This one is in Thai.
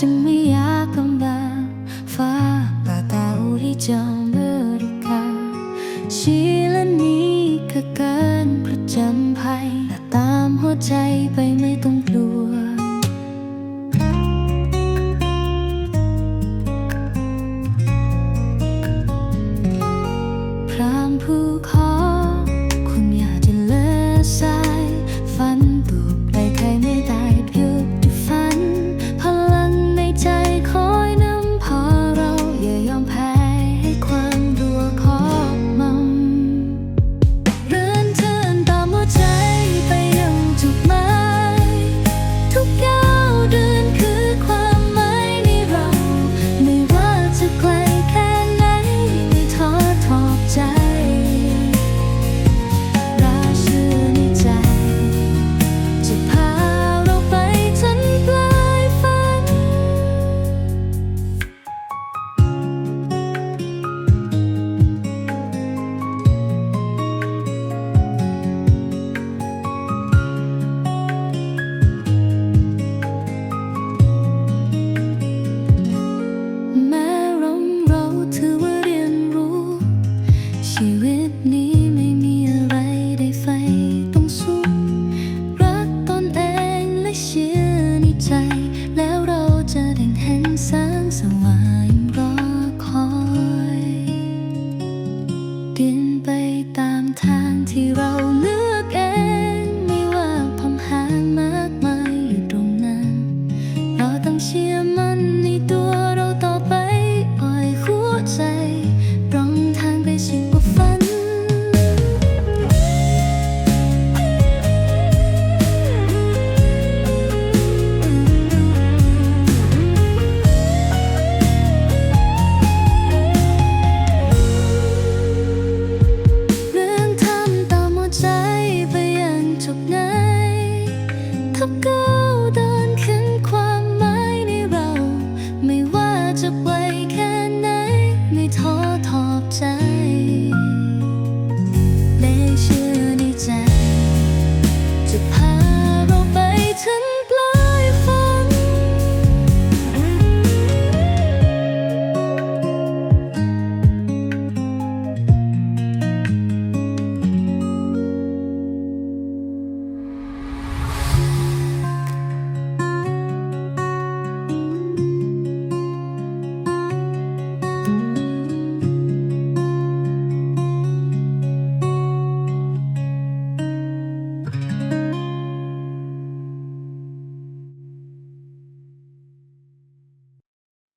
จึงไม่อยากกำบังฟ้าป่าตาอุที่จองเบอร์กาชีละนี้ก็เกินประจำภัยและตามหัวใจไปไม่ต้องกลัวพรามผู้ขอ ชีวิตนี้ไม่มีอะไรได้ไฟต้องสู้รักตนเองและเชื่อในใจ แล้วเราจะได้เห็นแสงสว่างรอคอยดินไปตามทางที่เราเลือกเองไม่ว่าพมหางมากมายอยู่ตรงนั้น เราต้องเชื่อมั่น